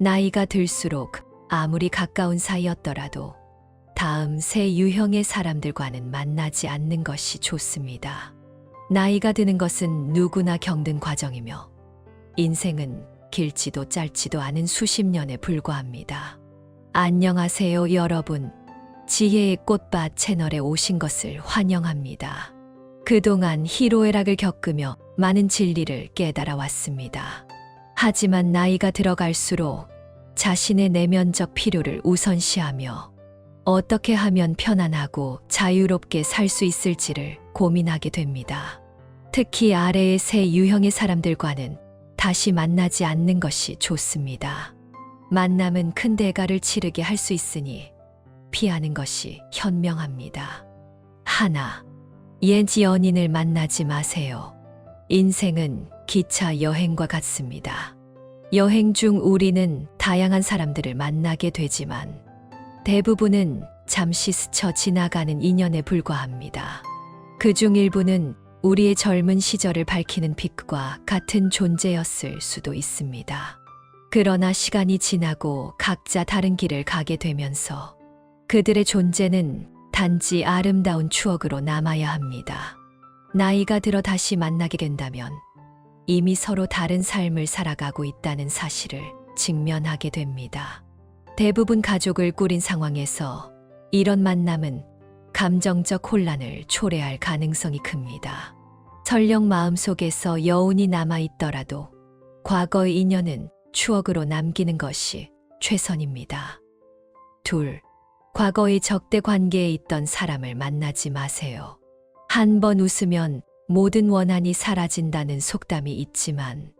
나이가 들수록 아무리 가까운 사이였더라도 다음 새 유형의 사람들과는 만나지 않는 것이 좋습니다. 나이가 드는 것은 누구나 겪는 과정이며 인생은 길지도 짧지도 않은 수십 년에 불과합니다. 안녕하세요, 여러분. 지혜의 꽃밭 채널에 오신 것을 환영합니다. 그동안 희로애락을 겪으며 많은 진리를 깨달아 왔습니다. 하지만 나이가 들어갈수록 자신의 내면적 필요를 우선시하며 어떻게 하면 편안하고 자유롭게 살 수 있을지를 고민하게 됩니다. 특히 아래의 세 유형의 사람들과는 다시 만나지 않는 것이 좋습니다. 만남은 큰 대가를 치르게 할 수 있으니 피하는 것이 현명합니다. 하나, 옛 연인을 만나지 마세요. 인생은 기차 여행과 같습니다. 여행 중 우리는 다양한 사람들을 만나게 되지만 대부분은 잠시 스쳐 지나가는 인연에 불과합니다. 그 중 일부는 우리의 젊은 시절을 밝히는 빛과 같은 존재였을 수도 있습니다. 그러나 시간이 지나고 각자 다른 길을 가게 되면서 그들의 존재는 단지 아름다운 추억으로 남아야 합니다. 나이가 들어 다시 만나게 된다면 이미 서로 다른 삶을 살아가고 있다는 사실을 직면하게 됩니다. 대부분 가족을 꾸린 상황에서 이런 만남은 감정적 혼란을 초래할 가능성이 큽니다. 설령 마음속에서 여운이 남아 있더라도 과거의 인연은 추억으로 남기는 것이 최선입니다. 둘, 과거의 적대 관계에 있던 사람을 만나지 마세요. 한 번 웃으면 모든 원한이 사라진다는 속담이 있지만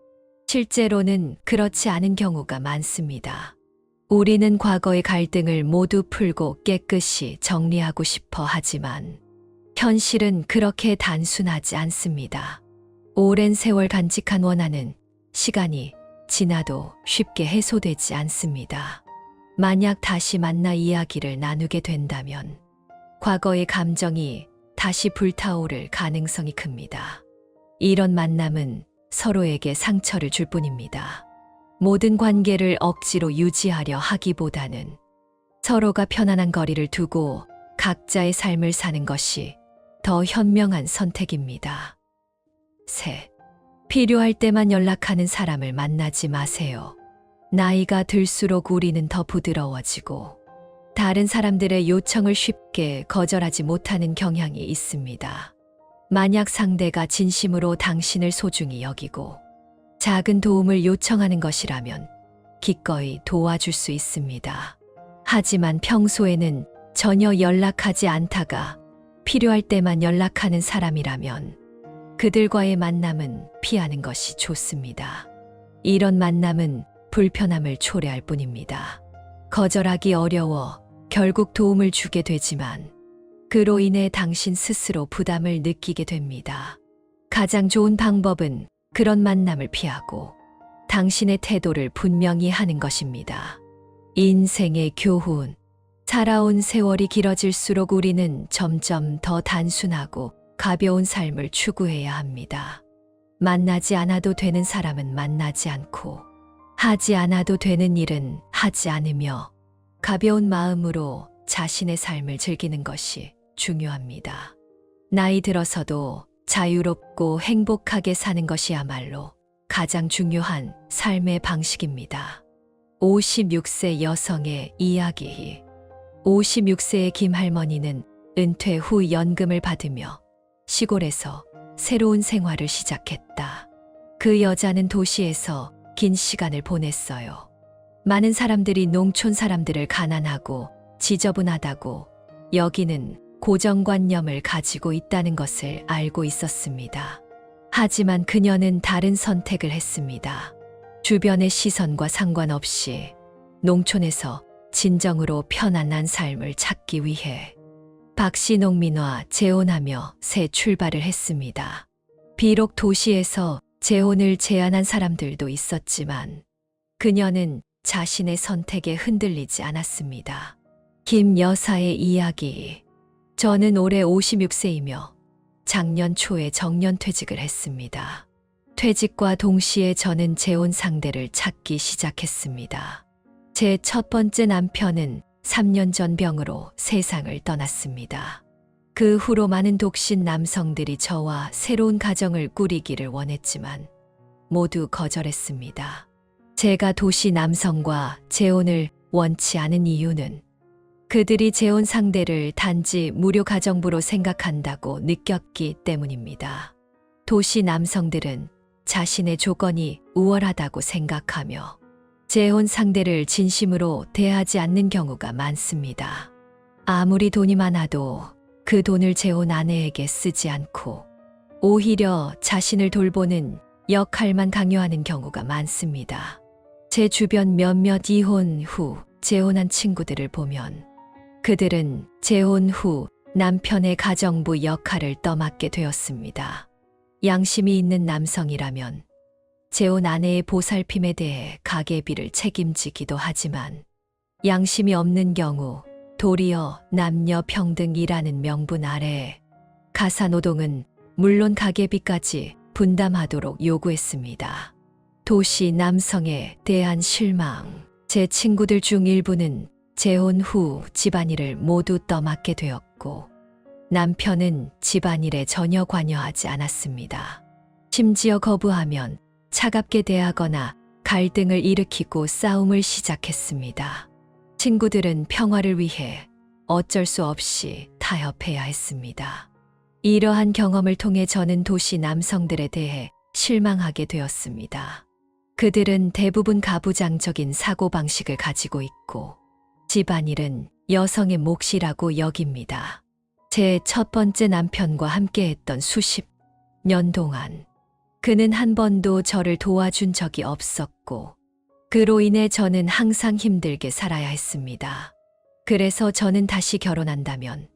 실제로는 그렇지 않은 경우가 많습니다. 우리는 과거의 갈등을 모두 풀고 깨끗이 정리하고 싶어 하지만 현실은 그렇게 단순하지 않습니다. 오랜 세월 간직한 원한은 시간이 지나도 쉽게 해소되지 않습니다. 만약 다시 만나 이야기를 나누게 된다면 과거의 감정이 다시 불타오를 가능성이 큽니다. 이런 만남은 서로에게 상처를 줄 뿐입니다. 모든 관계를 억지로 유지하려 하기보다는 서로가 편안한 거리를 두고 각자의 삶을 사는 것이 더 현명한 선택입니다. 셋. 필요할 때만 연락하는 사람을 만나지 마세요. 나이가 들수록 우리는 더 부드러워지고 다른 사람들의 요청을 쉽게 거절하지 못하는 경향이 있습니다. 만약 상대가 진심으로 당신을 소중히 여기고 작은 도움을 요청하는 것이라면 기꺼이 도와줄 수 있습니다. 하지만 평소에는 전혀 연락하지 않다가 필요할 때만 연락하는 사람이라면 그들과의 만남은 피하는 것이 좋습니다. 이런 만남은 불편함을 초래할 뿐입니다. 거절하기 어려워 결국 도움을 주게 되지만 그로 인해 당신 스스로 부담을 느끼게 됩니다. 가장 좋은 방법은 그런 만남을 피하고 당신의 태도를 분명히 하는 것입니다. 인생의 교훈. 살아온 세월이 길어질수록 우리는 점점 더 단순하고 가벼운 삶을 추구해야 합니다. 만나지 않아도 되는 사람은 만나지 않고 하지 않아도 되는 일은 하지 않으며 가벼운 마음으로 자신의 삶을 즐기는 것이 중요합니다. 나이 들어서도 자유롭고 행복하게 사는 것이야말로 가장 중요한 삶의 방식입니다. 56세 여성의 이야기. 56세의 김할머니는 은퇴 후 연금을 받으며 시골에서 새로운 생활을 시작했다. 그 여자는 도시에서 긴 시간을 보냈어요. 많은 사람들이 농촌 사람들을 가난하고 지저분하다고 여기는 고정관념을 가지고 있다는 것을 알고 있었습니다. 하지만 그녀는 다른 선택을 했습니다. 주변의 시선과 상관없이 농촌에서 진정으로 편안한 삶을 찾기 위해 박씨 농민과 재혼하며 새 출발을 했습니다. 비록 도시에서 재혼을 제안한 사람들도 있었지만 그녀는 자신의 선택에 흔들리지 않았습니다. 김 여사의 이야기. 저는 올해 56세이며 작년 초에 정년 퇴직을 했습니다. 퇴직과 동시에 저는 재혼 상대를 찾기 시작했습니다. 제 첫 번째 남편은 3년 전 병으로 세상을 떠났습니다. 그 후로 많은 독신 남성들이 저와 새로운 가정을 꾸리기를 원했지만 모두 거절했습니다. 제가 도시 남성과 재혼을 원치 않은 이유는 그들이 재혼 상대를 단지 무료 가정부로 생각한다고 느꼈기 때문입니다. 도시 남성들은 자신의 조건이 우월하다고 생각하며 재혼 상대를 진심으로 대하지 않는 경우가 많습니다. 아무리 돈이 많아도 그 돈을 재혼 아내에게 쓰지 않고 오히려 자신을 돌보는 역할만 강요하는 경우가 많습니다. 제 주변 몇몇 이혼 후 재혼한 친구들을 보면 그들은 재혼 후 남편의 가정부 역할을 떠맡게 되었습니다. 양심이 있는 남성이라면 재혼 아내의 보살핌에 대해 가계비를 책임지기도 하지만 양심이 없는 경우 도리어 남녀 평등이라는 명분 아래에 가사노동은 물론 가계비까지 분담하도록 요구했습니다. 도시 남성에 대한 실망. 제 친구들 중 일부는 재혼 후 집안일을 모두 떠맡게 되었고 남편은 집안일에 전혀 관여하지 않았습니다. 심지어 거부하면 차갑게 대하거나 갈등을 일으키고 싸움을 시작했습니다. 친구들은 평화를 위해 어쩔 수 없이 타협해야 했습니다. 이러한 경험을 통해 저는 도시 남성들에 대해 실망하게 되었습니다. 그들은 대부분 가부장적인 사고방식을 가지고 있고 집안일은 여성의 몫이라고 여깁니다. 제 첫 번째 남편과 함께했던 수십 년 동안 그는 한 번도 저를 도와준 적이 없었고 그로 인해 저는 항상 힘들게 살아야 했습니다. 그래서 저는 다시 결혼한다면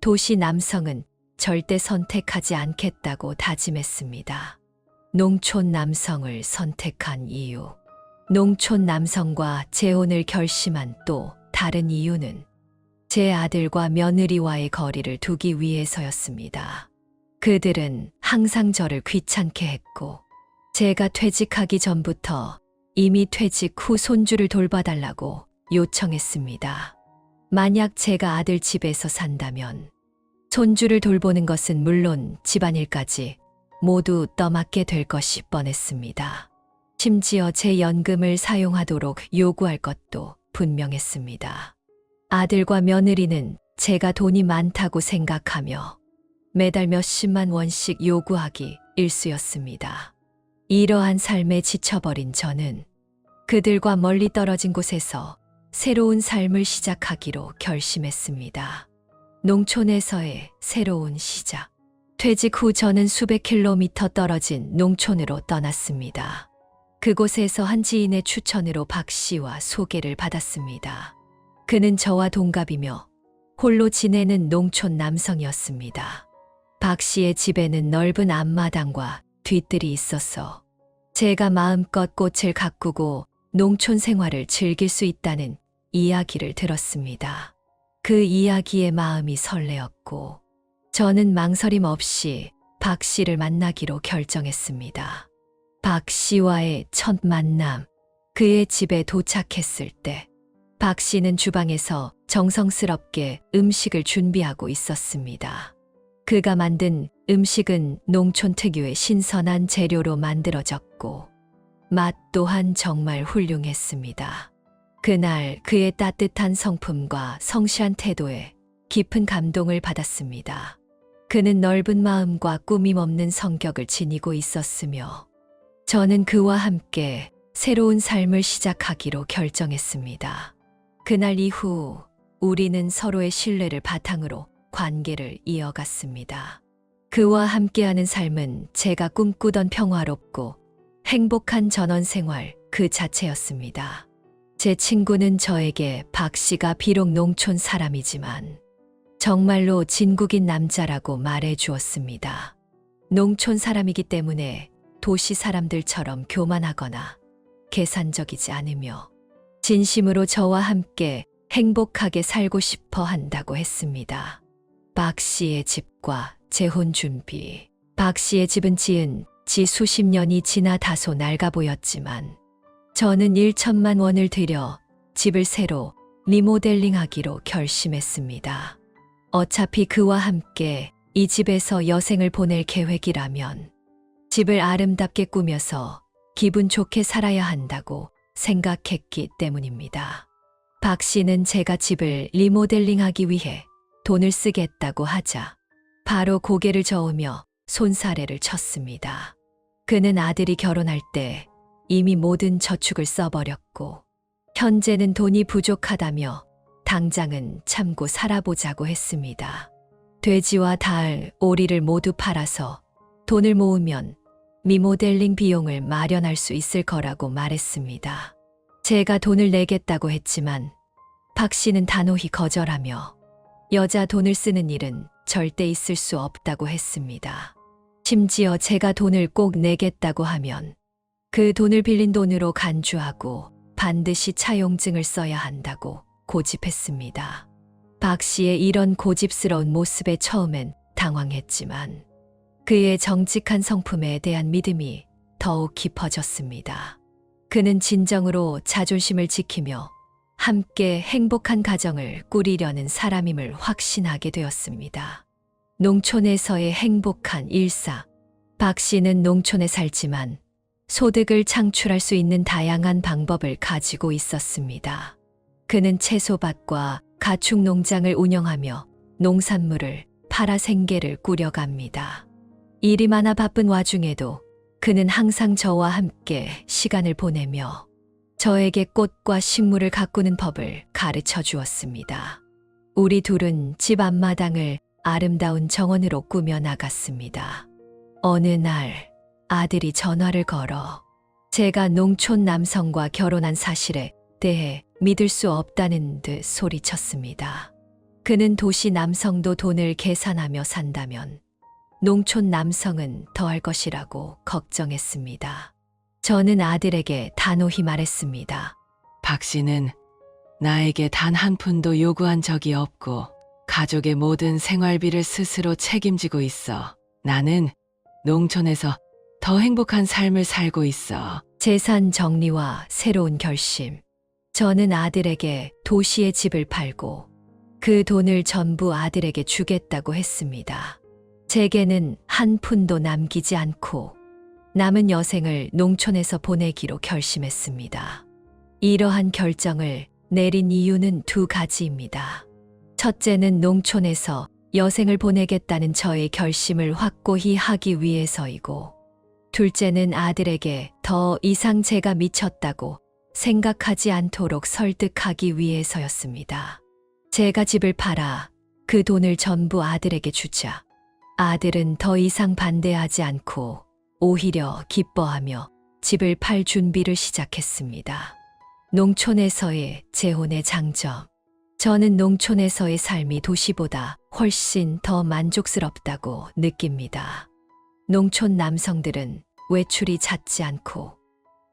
도시 남성은 절대 선택하지 않겠다고 다짐했습니다. 농촌 남성을 선택한 이유. 농촌 남성과 재혼을 결심한 또 다른 이유는 제 아들과 며느리와의 거리를 두기 위해서였습니다. 그들은 항상 저를 귀찮게 했고, 제가 퇴직하기 전부터 이미 퇴직 후 손주를 돌봐달라고 요청했습니다. 만약 제가 아들 집에서 산다면 손주를 돌보는 것은 물론 집안일까지 모두 떠맡게 될 것이 뻔했습니다. 심지어 제 연금을 사용하도록 요구할 것도 분명했습니다. 아들과 며느리는 제가 돈이 많다고 생각하며 매달 몇십만 원씩 요구하기 일쑤였습니다. 이러한 삶에 지쳐버린 저는 그들과 멀리 떨어진 곳에서 새로운 삶을 시작하기로 결심했습니다. 농촌에서의 새로운 시작. 퇴직 후 저는 수백 킬로미터 떨어진 농촌으로 떠났습니다. 그곳에서 한 지인의 추천으로 박 씨와 소개를 받았습니다. 그는 저와 동갑이며 홀로 지내는 농촌 남성이었습니다. 박 씨의 집에는 넓은 앞마당과 뒤뜰이 있어서 제가 마음껏 꽃을 가꾸고 농촌 생활을 즐길 수 있다는 이야기를 들었습니다. 그 이야기에 마음이 설레었고 저는 망설임 없이 박 씨를 만나기로 결정했습니다. 박 씨와의 첫 만남. 그의 집에 도착했을 때, 박 씨는 주방에서 정성스럽게 음식을 준비하고 있었습니다. 그가 만든 음식은 농촌 특유의 신선한 재료로 만들어졌고, 맛 또한 정말 훌륭했습니다. 그날 그의 따뜻한 성품과 성실한 태도에 깊은 감동을 받았습니다. 그는 넓은 마음과 꾸밈 없는 성격을 지니고 있었으며, 저는 그와 함께 새로운 삶을 시작하기로 결정했습니다. 그날 이후 우리는 서로의 신뢰를 바탕으로 관계를 이어갔습니다. 그와 함께하는 삶은 제가 꿈꾸던 평화롭고 행복한 전원 생활 그 자체였습니다. 제 친구는 저에게 박 씨가 비록 농촌 사람이지만 정말로 진국인 남자라고 말해 주었습니다. 농촌 사람이기 때문에 도시 사람들처럼 교만하거나 계산적이지 않으며 진심으로 저와 함께 행복하게 살고 싶어 한다고 했습니다. 박 씨의 집과 재혼 준비. 박 씨의 집은 지은 지 수십 년이 지나 다소 낡아 보였지만 저는 1천만 원을 들여 집을 새로 리모델링 하기로 결심했습니다. 어차피 그와 함께 이 집에서 여생을 보낼 계획이라면 집을 아름답게 꾸며서 기분 좋게 살아야 한다고 생각했기 때문입니다. 박 씨는 제가 집을 리모델링하기 위해 돈을 쓰겠다고 하자 바로 고개를 저으며 손사래를 쳤습니다. 그는 아들이 결혼할 때 이미 모든 저축을 써버렸고 현재는 돈이 부족하다며 당장은 참고 살아보자고 했습니다. 돼지와 달, 오리를 모두 팔아서 돈을 모으면 미모델링 비용을 마련할 수 있을 거라고 말했습니다. 제가 돈을 내겠다고 했지만 박 씨는 단호히 거절하며 여자 돈을 쓰는 일은 절대 있을 수 없다고 했습니다. 심지어 제가 돈을 꼭 내겠다고 하면 그 돈을 빌린 돈으로 간주하고 반드시 차용증을 써야 한다고 고집했습니다. 박 씨의 이런 고집스러운 모습에 처음엔 당황했지만 그의 정직한 성품에 대한 믿음이 더욱 깊어졌습니다. 그는 진정으로 자존심을 지키며 함께 행복한 가정을 꾸리려는 사람임을 확신하게 되었습니다. 농촌에서의 행복한 일사. 박 씨는 농촌에 살지만 소득을 창출할 수 있는 다양한 방법을 가지고 있었습니다. 그는 채소밭과 가축 농장을 운영하며 농산물을 팔아 생계를 꾸려갑니다. 일이 많아 바쁜 와중에도 그는 항상 저와 함께 시간을 보내며 저에게 꽃과 식물을 가꾸는 법을 가르쳐 주었습니다. 우리 둘은 집 앞마당을 아름다운 정원으로 꾸며 나갔습니다. 어느 날 아들이 전화를 걸어 제가 농촌 남성과 결혼한 사실에 대해 믿을 수 없다는 듯 소리쳤습니다. 그는 도시 남성도 돈을 계산하며 산다면 농촌 남성은 더할 것이라고 걱정했습니다. 저는 아들에게 단호히 말했습니다. 박 씨는 나에게 단 한 푼도 요구한 적이 없고 가족의 모든 생활비를 스스로 책임지고 있어. 나는 농촌에서 더 행복한 삶을 살고 있어. 재산 정리와 새로운 결심. 저는 아들에게 도시의 집을 팔고 그 돈을 전부 아들에게 주겠다고 했습니다. 제게는 한 푼도 남기지 않고 남은 여생을 농촌에서 보내기로 결심했습니다. 이러한 결정을 내린 이유는 두 가지입니다. 첫째는 농촌에서 여생을 보내겠다는 저의 결심을 확고히 하기 위해서이고, 둘째는 아들에게 더 이상 제가 미쳤다고 생각하지 않도록 설득하기 위해서였습니다. 제가 집을 팔아 그 돈을 전부 아들에게 주자 아들은 더 이상 반대하지 않고 오히려 기뻐하며 집을 팔 준비를 시작했습니다. 농촌에서의 재혼의 장점. 저는 농촌에서의 삶이 도시보다 훨씬 더 만족스럽다고 느낍니다. 농촌 남성들은 외출이 잦지 않고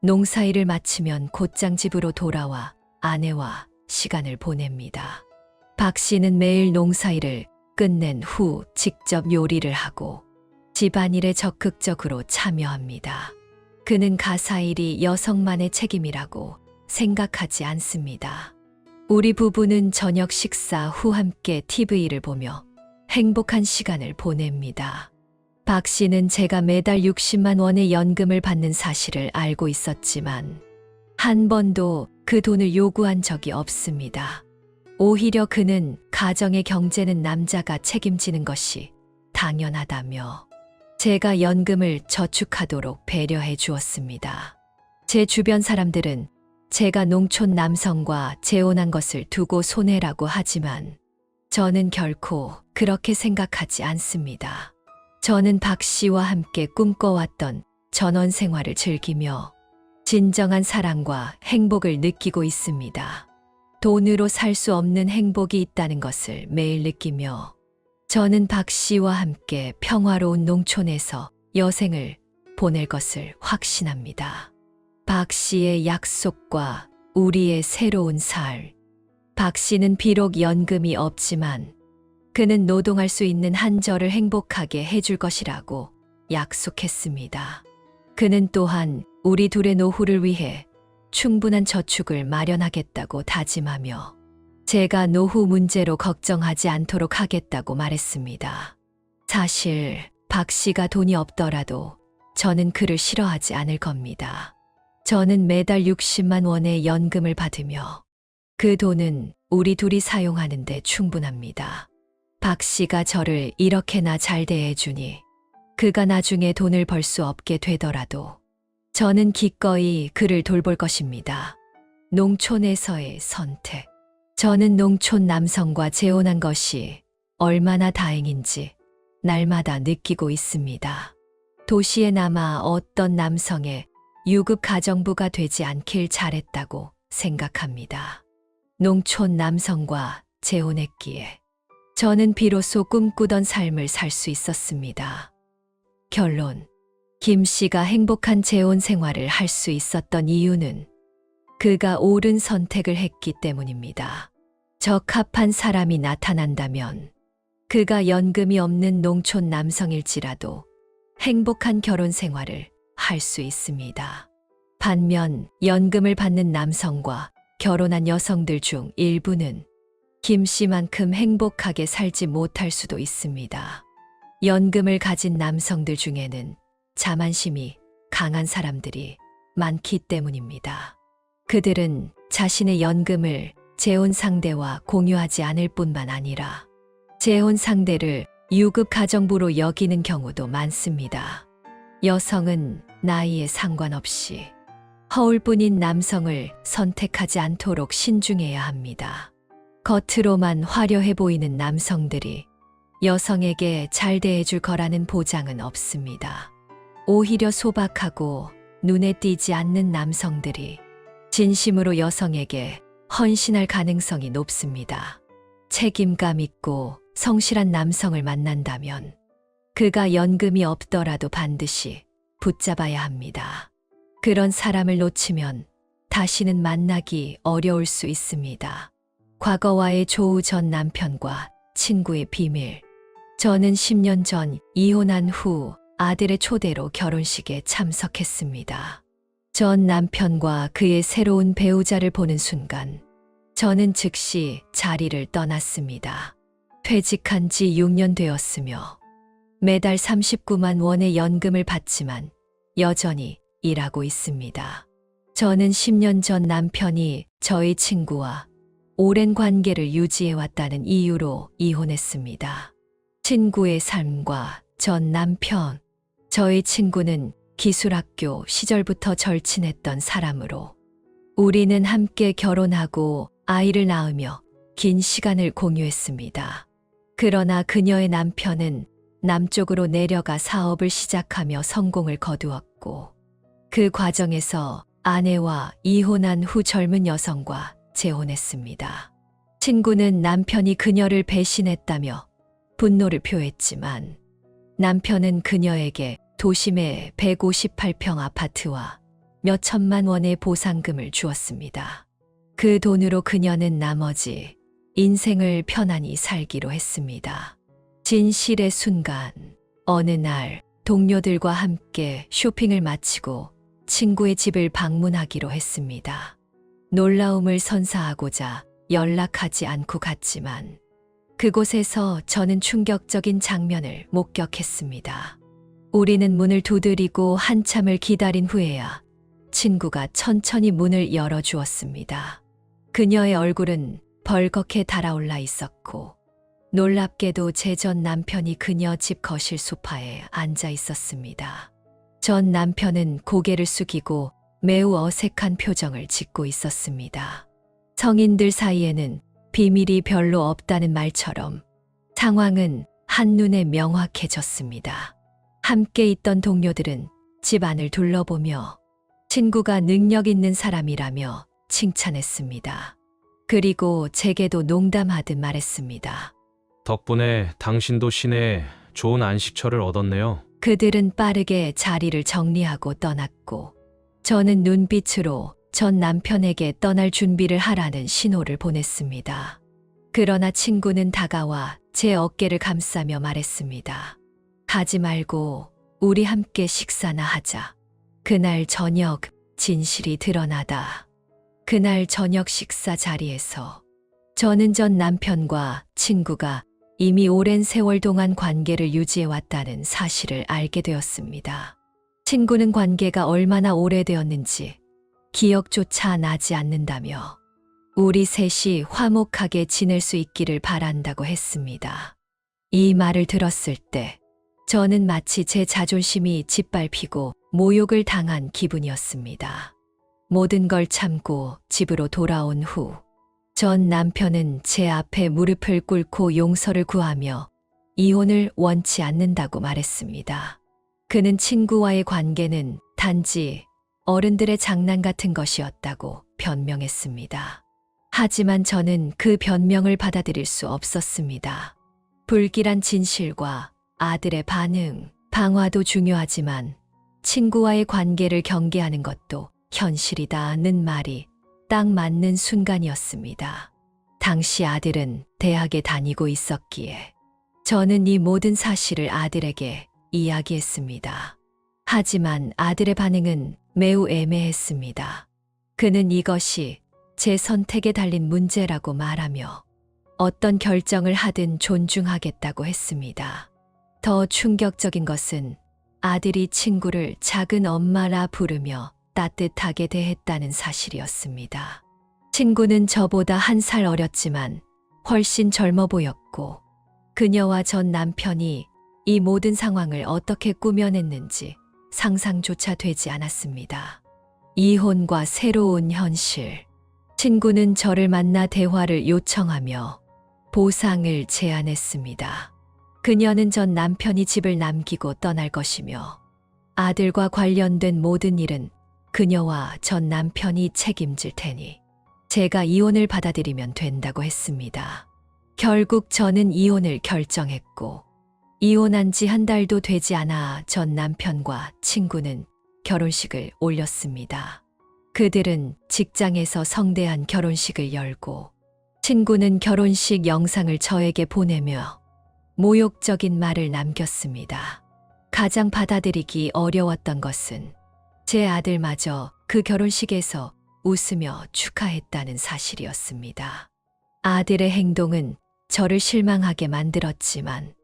농사일을 마치면 곧장 집으로 돌아와 아내와 시간을 보냅니다. 박 씨는 매일 농사일을 끝낸 후 직접 요리를 하고 집안일에 적극적으로 참여합니다. 그는 가사일이 여성만의 책임이라고 생각하지 않습니다. 우리 부부는 저녁 식사 후 함께 TV를 보며 행복한 시간을 보냅니다. 박 씨는 제가 매달 60만 원의 연금을 받는 사실을 알고 있었지만 한 번도 그 돈을 요구한 적이 없습니다. 오히려 그는 가정의 경제는 남자가 책임지는 것이 당연하다며 제가 연금을 저축하도록 배려해 주었습니다. 제 주변 사람들은 제가 농촌 남성과 재혼한 것을 두고 손해라고 하지만 저는 결코 그렇게 생각하지 않습니다. 저는 박 씨와 함께 꿈꿔왔던 전원 생활을 즐기며 진정한 사랑과 행복을 느끼고 있습니다. 돈으로 살 수 없는 행복이 있다는 것을 매일 느끼며 저는 박 씨와 함께 평화로운 농촌에서 여생을 보낼 것을 확신합니다. 박 씨의 약속과 우리의 새로운 살. 박 씨는 비록 연금이 없지만 그는 노동할 수 있는 한 저를 행복하게 해줄 것이라고 약속했습니다. 그는 또한 우리 둘의 노후를 위해 충분한 저축을 마련하겠다고 다짐하며 제가 노후 문제로 걱정하지 않도록 하겠다고 말했습니다. 사실 박 씨가 돈이 없더라도 저는 그를 싫어하지 않을 겁니다. 저는 매달 60만 원의 연금을 받으며 그 돈은 우리 둘이 사용하는데 충분합니다. 박 씨가 저를 이렇게나 잘 대해주니 그가 나중에 돈을 벌 수 없게 되더라도 저는 기꺼이 그를 돌볼 것입니다. 농촌에서의 선택. 저는 농촌 남성과 재혼한 것이 얼마나 다행인지 날마다 느끼고 있습니다. 도시에 남아 어떤 남성의 유급 가정부가 되지 않길 잘했다고 생각합니다. 농촌 남성과 재혼했기에 저는 비로소 꿈꾸던 삶을 살 수 있었습니다. 결론. 김 씨가 행복한 재혼 생활을 할 수 있었던 이유는 그가 옳은 선택을 했기 때문입니다. 적합한 사람이 나타난다면 그가 연금이 없는 농촌 남성일지라도 행복한 결혼 생활을 할 수 있습니다. 반면 연금을 받는 남성과 결혼한 여성들 중 일부는 김 씨만큼 행복하게 살지 못할 수도 있습니다. 연금을 가진 남성들 중에는 자만심이 강한 사람들이 많기 때문입니다. 그들은 자신의 연금을 재혼 상대와 공유하지 않을 뿐만 아니라 재혼 상대를 유급 가정부로 여기는 경우도 많습니다. 여성은 나이에 상관없이 허울뿐인 남성을 선택하지 않도록 신중해야 합니다. 겉으로만 화려해 보이는 남성들이 여성에게 잘 대해줄 거라는 보장은 없습니다. 오히려 소박하고 눈에 띄지 않는 남성들이 진심으로 여성에게 헌신할 가능성이 높습니다. 책임감 있고 성실한 남성을 만난다면 그가 연금이 없더라도 반드시 붙잡아야 합니다. 그런 사람을 놓치면 다시는 만나기 어려울 수 있습니다. 과거와의 조우 전 남편과 친구의 비밀. 저는 10년 전 이혼한 후 아들의 초대로 결혼식에 참석했습니다. 전 남편과 그의 새로운 배우자를 보는 순간 저는 즉시 자리를 떠났습니다. 퇴직한 지 6년 되었으며 매달 39만 원의 연금을 받지만 여전히 일하고 있습니다. 저는 10년 전 남편이 저희 친구와 오랜 관계를 유지해왔다는 이유로 이혼했습니다. 친구의 삶과 전 남편, 저희 친구는 기술학교 시절부터 절친했던 사람으로 우리는 함께 결혼하고 아이를 낳으며 긴 시간을 공유했습니다. 그러나 그녀의 남편은 남쪽으로 내려가 사업을 시작하며 성공을 거두었고 그 과정에서 아내와 이혼한 후 젊은 여성과 재혼했습니다. 친구는 남편이 그녀를 배신했다며 분노를 표했지만 남편은 그녀에게 도심의 158평 아파트와 몇 천만 원의 보상금을 주었습니다. 그 돈으로 그녀는 나머지 인생을 편안히 살기로 했습니다. 진실의 순간, 어느 날 동료들과 함께 쇼핑을 마치고 친구의 집을 방문하기로 했습니다. 놀라움을 선사하고자 연락하지 않고 갔지만 그곳에서 저는 충격적인 장면을 목격했습니다. 우리는 문을 두드리고 한참을 기다린 후에야 친구가 천천히 문을 열어주었습니다. 그녀의 얼굴은 벌겋게 달아올라 있었고 놀랍게도 제 전 남편이 그녀 집 거실 소파에 앉아 있었습니다. 전 남편은 고개를 숙이고 매우 어색한 표정을 짓고 있었습니다. 성인들 사이에는 비밀이 별로 없다는 말처럼 상황은 한눈에 명확해졌습니다. 함께 있던 동료들은 집 안을 둘러보며 친구가 능력 있는 사람이라며 칭찬했습니다. 그리고 제게도 농담하듯 말했습니다. 덕분에 당신도 시내에 좋은 안식처를 얻었네요. 그들은 빠르게 자리를 정리하고 떠났고 저는 눈빛으로 전 남편에게 떠날 준비를 하라는 신호를 보냈습니다. 그러나 친구는 다가와 제 어깨를 감싸며 말했습니다. 가지 말고 우리 함께 식사나 하자. 그날 저녁 진실이 드러나다. 그날 저녁 식사 자리에서 저는 전 남편과 친구가 이미 오랜 세월 동안 관계를 유지해 왔다는 사실을 알게 되었습니다. 친구는 관계가 얼마나 오래되었는지 기억조차 나지 않는다며 우리 셋이 화목하게 지낼 수 있기를 바란다고 했습니다. 이 말을 들었을 때 저는 마치 제 자존심이 짓밟히고 모욕을 당한 기분이었습니다. 모든 걸 참고 집으로 돌아온 후 전 남편은 제 앞에 무릎을 꿇고 용서를 구하며 이혼을 원치 않는다고 말했습니다. 그는 친구와의 관계는 단지 어른들의 장난 같은 것이었다고 변명했습니다. 하지만 저는 그 변명을 받아들일 수 없었습니다. 불길한 진실과 아들의 반응, 방화도 중요하지만 친구와의 관계를 경계하는 것도 현실이다는 말이 딱 맞는 순간이었습니다. 당시 아들은 대학에 다니고 있었기에 저는 이 모든 사실을 아들에게 이야기했습니다. 하지만 아들의 반응은 매우 애매했습니다. 그는 이것이 제 선택에 달린 문제라고 말하며 어떤 결정을 하든 존중하겠다고 했습니다. 더 충격적인 것은 아들이 친구를 작은 엄마라 부르며 따뜻하게 대했다는 사실이었습니다. 친구는 저보다 한 살 어렸지만 훨씬 젊어 보였고 그녀와 전 남편이 이 모든 상황을 어떻게 꾸며냈는지 상상조차 되지 않았습니다. 이혼과 새로운 현실. 친구는 저를 만나 대화를 요청하며 보상을 제안했습니다. 그녀는 전 남편이 집을 남기고 떠날 것이며 아들과 관련된 모든 일은 그녀와 전 남편이 책임질 테니 제가 이혼을 받아들이면 된다고 했습니다. 결국 저는 이혼을 결정했고 이혼한 지 한 달도 되지 않아 전 남편과 친구는 결혼식을 올렸습니다. 그들은 직장에서 성대한 결혼식을 열고 친구는 결혼식 영상을 저에게 보내며 모욕적인 말을 남겼습니다. 가장 받아들이기 어려웠던 것은 제 아들마저 그 결혼식에서 웃으며 축하했다는 사실이었습니다. 아들의 행동은 저를 실망하게 만들었지만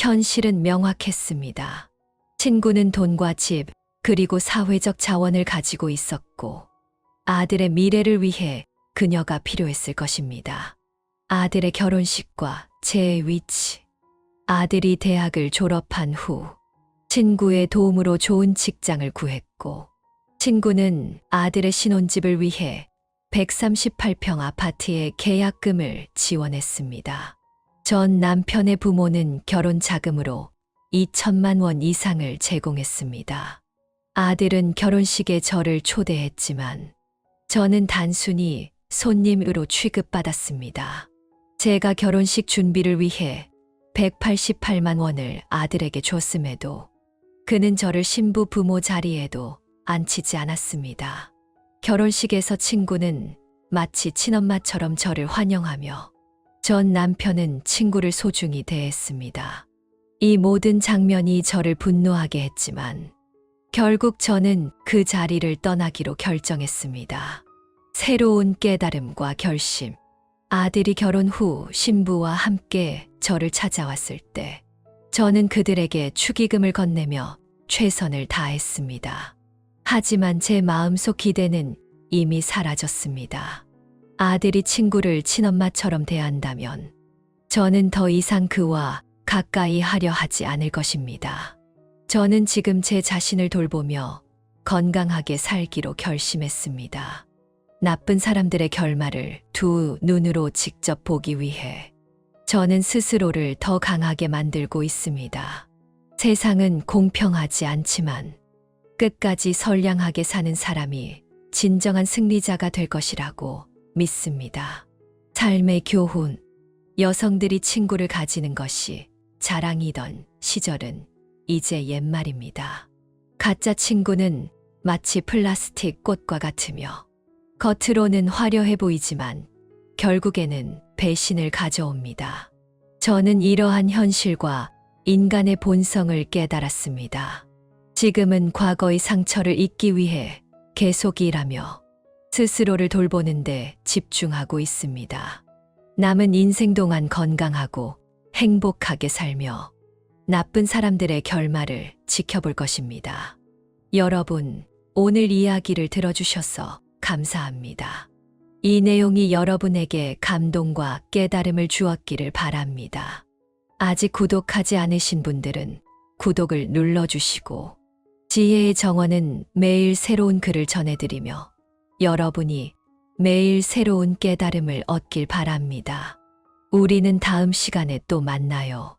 현실은 명확했습니다. 친구는 돈과 집, 그리고 사회적 자원을 가지고 있었고 아들의 미래를 위해 그녀가 필요했을 것입니다. 아들의 결혼식과 제 위치. 아들이 대학을 졸업한 후 친구의 도움으로 좋은 직장을 구했고 친구는 아들의 신혼집을 위해 138평 아파트의 계약금을 지원했습니다. 전 남편의 부모는 결혼 자금으로 2천만 원 이상을 제공했습니다. 아들은 결혼식에 저를 초대했지만 저는 단순히 손님으로 취급받았습니다. 제가 결혼식 준비를 위해 188만 원을 아들에게 줬음에도 그는 저를 신부 부모 자리에도 앉히지 않았습니다. 결혼식에서 친구는 마치 친엄마처럼 저를 환영하며 전 남편은 친구를 소중히 대했습니다. 이 모든 장면이 저를 분노하게 했지만 결국 저는 그 자리를 떠나기로 결정했습니다. 새로운 깨달음과 결심. 아들이 결혼 후 신부와 함께 저를 찾아왔을 때 저는 그들에게 축의금을 건네며 최선을 다했습니다. 하지만 제 마음속 기대는 이미 사라졌습니다. 아들이 친구를 친엄마처럼 대한다면 저는 더 이상 그와 가까이 하려 하지 않을 것입니다. 저는 지금 제 자신을 돌보며 건강하게 살기로 결심했습니다. 나쁜 사람들의 결말을 두 눈으로 직접 보기 위해 저는 스스로를 더 강하게 만들고 있습니다. 세상은 공평하지 않지만 끝까지 선량하게 사는 사람이 진정한 승리자가 될 것이라고 믿습니다. 삶의 교훈. 여성들이 친구를 가지는 것이 자랑이던 시절은 이제 옛말입니다. 가짜 친구는 마치 플라스틱 꽃과 같으며 겉으로는 화려해 보이지만 결국에는 배신을 가져옵니다. 저는 이러한 현실과 인간의 본성을 깨달았습니다. 지금은 과거의 상처를 잊기 위해 계속 일하며 스스로를 돌보는데 집중하고 있습니다. 남은 인생 동안 건강하고 행복하게 살며 나쁜 사람들의 결말을 지켜볼 것입니다. 여러분, 오늘 이야기를 들어주셔서 감사합니다. 이 내용이 여러분에게 감동과 깨달음을 주었기를 바랍니다. 아직 구독하지 않으신 분들은 구독을 눌러주시고 지혜의 정원은 매일 새로운 글을 전해드리며 여러분이 매일 새로운 깨달음을 얻길 바랍니다. 우리는 다음 시간에 또 만나요.